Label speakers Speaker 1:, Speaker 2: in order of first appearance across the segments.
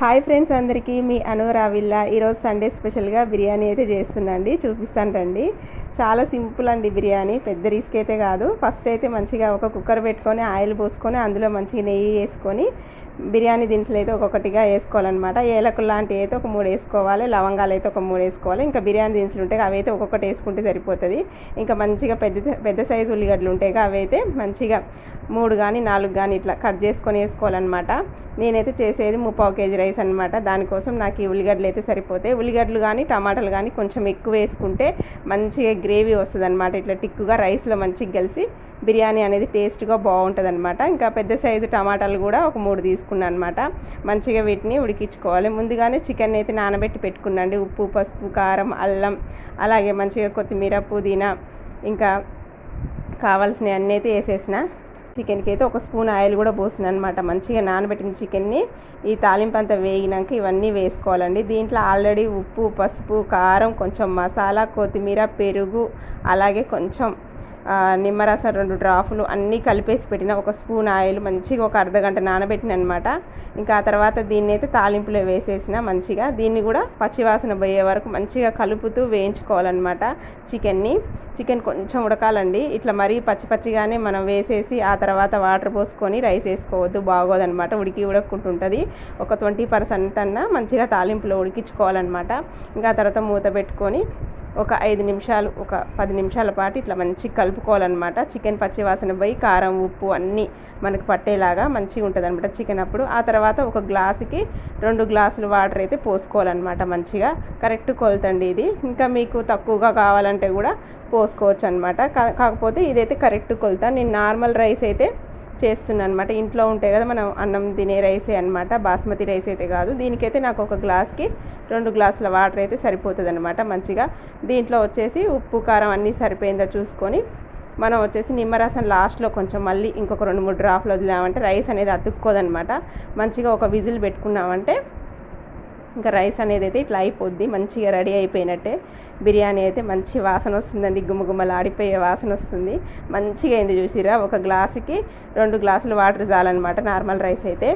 Speaker 1: Hi friends అందరికీ మీ అనురావిల్లా ఈరోజు Sunday స్పెషల్గా బిర్యానీ అయితే చేస్తున్నాండి. చూపిస్తాను రండి. చాలా సింపుల్ అండి బిర్యానీ. పెద్ద రిస్క్ అయితే కాదు. ఫస్ట్ అయితే మంచిగా ఒక కుక్కర్ పెట్టుకొని ఆయిల్ పోసుకొని అందులో మంచిగా నెయ్యి వేసుకొని బిర్యానీ దినుసులు అయితే ఒక్కొక్కటిగా వేసుకోవాలన్నమాట. ఏలకులు లాంటివి అయితే ఒక మూడు వేసుకోవాలి. లవంగాలు అయితే ఒక మూడు వేసుకోవాలి. ఇంకా బిర్యానీ దినుసులు ఉంటాయి. అవి అయితే ఒక్కొక్కటి వేసుకుంటే సరిపోతుంది. ఇంకా మంచిగా పెద్ద పెద్ద సైజు ఉల్లిగడ్డలు ఉంటాయి అవి అయితే మంచిగా మూడు కానీ నాలుగు కానీ ఇట్లా కట్ చేసుకొని వేసుకోవాలన్నమాట. నేనైతే చేసేది ముప్పావు కేజీ రైస్ రైస్ అనమాట దానికోసం నాకు ఈ ఉల్లిగడ్డలు అయితే సరిపోతాయి. ఉల్లిగడ్డలు కానీ టమాటాలు కానీ కొంచెం ఎక్కువ వేసుకుంటే మంచిగా గ్రేవీ వస్తుంది అనమాట ఇట్లా టిక్కుగా రైస్లో మంచిగా కలిసి బిర్యానీ అనేది టేస్ట్గా బాగుంటుంది అనమాట ఇంకా పెద్ద సైజు టమాటాలు కూడా ఒక మూడు తీసుకున్నాను అనమాట మంచిగా వీటిని ఉడికించుకోవాలి. ముందుగానే చికెన్ అయితే నానబెట్టి పెట్టుకున్నాండి ఉప్పు పసుపు కారం అల్లం అలాగే మంచిగా కొత్తిమీర పుదీనా ఇంకా కావాల్సినవి అన్నీ అయితే వేసేసిన. చికెన్కి అయితే ఒక స్పూన్ ఆయిల్ కూడా పోసిన అనమాట మంచిగా నానబెట్టిన చికెన్ని ఈ తాలింపు అంతా వేగినాక ఇవన్నీ వేసుకోవాలండి. దీంట్లో ఆల్రెడీ ఉప్పు పసుపు కారం కొంచెం మసాలా కొత్తిమీర పెరుగు అలాగే కొంచెం నిమ్మరసం రెండు డ్రాఫ్లు అన్నీ కలిపేసి పెట్టిన ఒక స్పూన్ ఆయిల్ మంచిగా ఒక అర్ధగంట నానబెట్టిన అనమాట ఇంకా ఆ తర్వాత దీన్ని అయితే తాలింపులో వేసేసిన మంచిగా. దీన్ని కూడా పచ్చివాసన పోయే వరకు మంచిగా కలుపుతూ వేయించుకోవాలన్నమాట చికెన్ని. చికెన్ కొంచెం ఉడకాలండి. ఇట్లా మరీ పచ్చి పచ్చిగానే మనం వేసేసి ఆ తర్వాత వాటర్ పోసుకొని రైస్ వేసుకోవద్దు బాగోదనమాట ఉడికి ఉడక్కుంటుంటుంది. ఒక ట్వంటీ పర్సెంట్ అన్నా మంచిగా తాలింపులో ఉడికించుకోవాలన్నమాట. ఇంకా ఆ తర్వాత మూత పెట్టుకొని ఒక ఐదు నిమిషాలు ఒక పది నిమిషాల పాటు ఇట్లా మంచిగా కలుపుకోవాలన్నమాట. చికెన్ పచ్చివాసన పోయి కారం ఉప్పు అన్నీ మనకు పట్టేలాగా మంచిగా ఉంటుంది అనమాట చికెన్ అప్పుడు. ఆ తర్వాత ఒక గ్లాసుకి రెండు గ్లాసులు వాటర్ అయితే పోసుకోవాలన్నమాట మంచిగా. కరెక్ట్ కొలతండి ఇది. ఇంకా మీకు తక్కువగా కావాలంటే కూడా పోసుకోవచ్చు అనమాట కాకపోతే ఇదైతే కరెక్ట్ కొలత. నేను నార్మల్ రైస్ అయితే చేస్తున్నాను అనమాట ఇంట్లో ఉంటాయి కదా మనం అన్నం తినే రైసే అనమాట బాస్మతి రైస్ అయితే కాదు. దీనికైతే నాకు ఒక గ్లాస్కి రెండు గ్లాసుల వాటర్ అయితే సరిపోతుంది అనమాట మంచిగా. దీంట్లో వచ్చేసి ఉప్పు కారం అన్నీ సరిపోయిందో చూసుకొని మనం వచ్చేసి నిమ్మరసం లాస్ట్లో కొంచెం మళ్ళీ ఇంకొక రెండు మూడు డ్రాఫ్లు వదిలామంటే రైస్ అనేది అతుక్కోదనమాట మంచిగా ఒక విజిల్ పెట్టుకున్నామంటే ఇంకా రైస్ అనేది అయితే ఇట్లా అయిపోద్ది మంచిగా రెడీ అయిపోయినట్టే. బిర్యానీ అయితే మంచి వాసన వస్తుందండి గుమ్మగుమ్మలు ఆడిపోయే వాసన వస్తుంది. మంచిగా అయింది చూసిరా ఒక గ్లాసుకి రెండు గ్లాసులు వాటర్ చాలన్నమాట నార్మల్ రైస్ అయితే.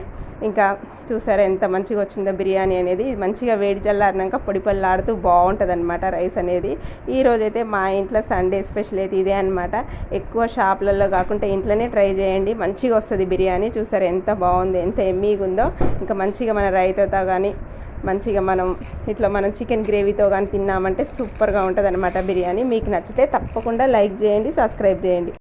Speaker 1: ఇంకా చూసారా ఎంత మంచిగా వచ్చిందో బిర్యానీ అనేది. మంచిగా వేడి చల్లారినాక పొడి పళ్ళాడుతూ బాగుంటుంది అనమాట రైస్ అనేది. ఈ రోజైతే మా ఇంట్లో సండే స్పెషల్ అయితే ఇదే అనమాట ఎక్కువ షాపులలో కాకుండా ఇంట్లోనే ట్రై చేయండి. మంచిగా వస్తుంది బిర్యానీ. చూసారా ఎంత బాగుంది ఎంత ఎమ్మీగా ఉందో ఇంకా మంచిగా మన రైతాతో కానీ మంచిగా మనం ఇట్లా మనం చికెన్ గ్రేవీతో కానీ తిన్నామంటే సూపర్గా ఉంటుంది అనమాట బిర్యానీ. మీకు నచ్చితే తప్పకుండా లైక్ చేయండి సబ్స్క్రైబ్ చేయండి.